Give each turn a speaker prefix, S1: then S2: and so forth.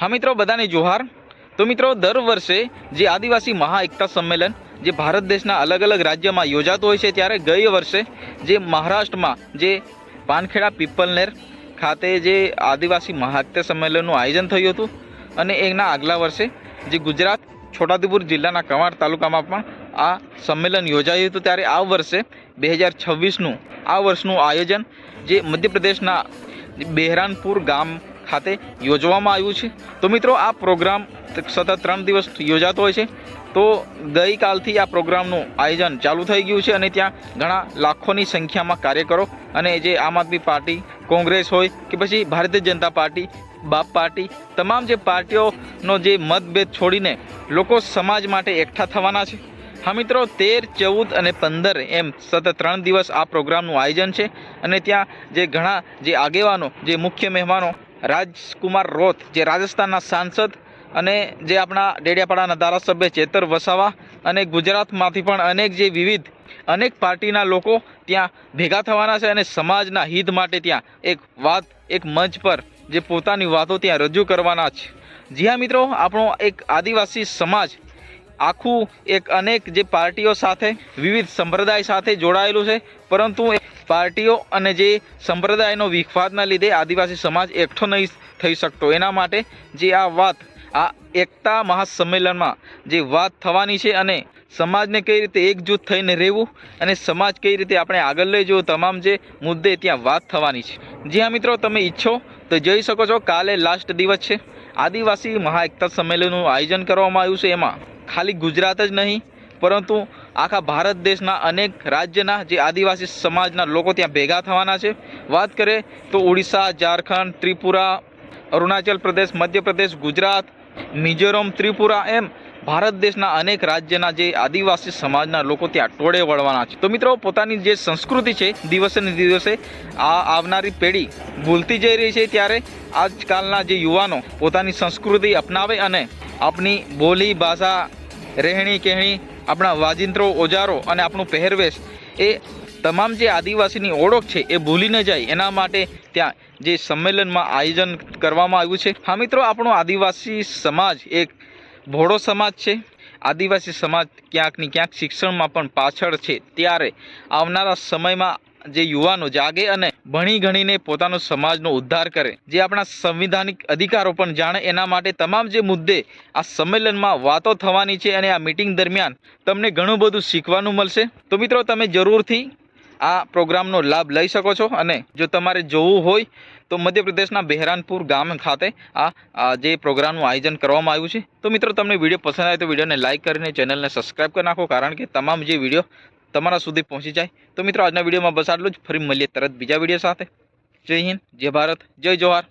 S1: હા મિત્રો, બધાને જોહાર. તો મિત્રો, દર વર્ષે જે આદિવાસી મહા એકતા સંમેલન, જે ભારત દેશના અલગ અલગ રાજ્યમાં યોજાતું હોય છે, ત્યારે ગઈ વર્ષે જે મહારાષ્ટ્રમાં જે પાનખેડા પીપલનેર ખાતે જે આદિવાસી મહા સંમેલનનું આયોજન થયું હતું અને એના આગલા વર્ષે જે ગુજરાત છોટાઉદેપુર જિલ્લાના કવાંટ તાલુકામાં પણ આ સંમેલન યોજાયું હતું. ત્યારે આ વર્ષે બે હજાર છવ્વીસનું આ વર્ષનું આયોજન જે મધ્યપ્રદેશના બહેરાનપુર ગામ ખાતે યોજવામાં આવ્યું છે. તો મિત્રો, આ પ્રોગ્રામ સતત ત્રણ દિવસ યોજાતો હોય છે. તો ગઈકાલથી આ પ્રોગ્રામનું આયોજન ચાલુ થઈ ગયું છે અને ત્યાં ઘણા લાખોની સંખ્યામાં કાર્યકરો અને જે આમ આદમી પાર્ટી, કોંગ્રેસ હોય કે પછી ભારતીય જનતા પાર્ટી, બાપ પાર્ટી, તમામ જે પાર્ટીઓનો જે મતભેદ છોડીને લોકો સમાજ માટે એકઠા થવાના છે. હા મિત્રો, તેર, ચૌદ અને પંદર એમ સતત ત્રણ દિવસ આ પ્રોગ્રામનું આયોજન છે અને ત્યાં જે ઘણા જે આગેવાનો, જે મુખ્ય મહેમાનો રાજકુમાર રોથ, જે રાજસ્થાનના સાંસદ અને જે આપણા ડેડિયાપાડાના ધારાસભ્ય ચેતર વસાવા અને ગુજરાતમાંથી પણ અનેક જે વિવિધ અનેક પાર્ટીના લોકો ત્યાં ભેગા થવાના છે અને સમાજના હિત માટે ત્યાં એક વાત, એક મંચ પર જે પોતાની વાતો ત્યાં રજૂ કરવાના છે. જી હા મિત્રો, આપણો એક આદિવાસી સમાજ આખું એક અનેક જે પાર્ટીઓ સાથે, વિવિધ સંપ્રદાય સાથે જોડાયેલું છે, પરંતુ પાર્ટીઓ અને જે સંપ્રદાયનો વિખવાદના લીધે આદિવાસી સમાજ એકઠો નહીં થઈ શકતો. એના માટે જે આ વાત, આ એકતા મહાસંમેલનમાં જે વાત થવાની છે અને સમાજને કઈ રીતે એકજૂથ થઈને રહેવું અને સમાજ કઈ રીતે આપણે આગળ લઈ જવું, તમામ જે મુદ્દે ત્યાં વાત થવાની છે. જી હા મિત્રો, તમે ઈચ્છો તો જઈ શકો છો, કાલે લાસ્ટ દિવસ છે. આદિવાસી મહા એકતા સંમેલનનું આયોજન કરવામાં આવ્યું છે. એમાં ખાલી ગુજરાત જ નહીં, પરંતુ આખા ભારત દેશના અનેક રાજ્યના જે આદિવાસી સમાજના લોકો ત્યાં ભેગા થવાના છે. વાત કરીએ તો ઓડિશા ઝારખંડ, ત્રિપુરા, અરુણાચલ પ્રદેશ, મધ્યપ્રદેશ, ગુજરાત, મિઝોરમ, ત્રિપુરા એમ ભારત દેશના અનેક રાજ્યના જે આદિવાસી સમાજના લોકો ત્યાં ટોળે વળવાના છે. તો મિત્રો, પોતાની જે સંસ્કૃતિ છે, દિવસે ને દિવસે આ આવનારી પેઢી ભૂલતી જઈ રહી છે ત્યારે આજકાલના જે યુવાનો પોતાની સંસ્કૃતિ અપનાવે અને આપણી બોલી, ભાષા રહેણી કહેણી આપણા વાજિંત્રો, ઓજારો અને આપણું પહેરવેશ એ તમામ જે આદિવાસીની ઓળખ છે એ ભૂલી ન જાય એના માટે ત્યાં જે સંમેલનમાં આયોજન કરવામાં આવ્યું છે. હા મિત્રો, આપણો આદિવાસી સમાજ એક ભોળો સમાજ છે. આદિવાસી સમાજ ક્યાંક ને ક્યાંક શિક્ષણમાં પણ પાછળ છે. ત્યારે આવનારા સમયમાં જે યુવાનો જાગે અને ભણી ગણીને પોતાનો સમાજનો ઉદ્ધાર કરે, જે આપણા સંવિધાનિક અધિકારો પણ જાણે, એના માટે તમામ જે મુદ્દે આ સંમેલનમાં વાતો થવાની છે અને આ મિટિંગ દરમિયાન તમને ઘણું બધું શીખવાનું મળશે. તો મિત્રો, તમે જરૂરથી આ પ્રોગ્રામનો લાભ લઈ શકો છો અને જો તમારે જોવું હોય, તો મધ્યપ્રદેશના બહેરાનપુર ગામ ખાતે આ જે પ્રોગ્રામનું આયોજન કરવામાં આવ્યું છે. તો મિત્રો, તમને વીડિયો પસંદ આવે તો વિડીયોને લાઇક કરીને ચેનલને સબસ્ક્રાઈબ કરી નાખો, કારણ કે તમામ જે વીડિયો તમારા સુધી પહોંચી જાય. તો મિત્રો, આજના વિડીયોમાં બસ આટલું જ. ફરી મળીએ તરત બીજા વીડિયો સાથે. જય હિન્દ, જય ભારત, જય જોહાર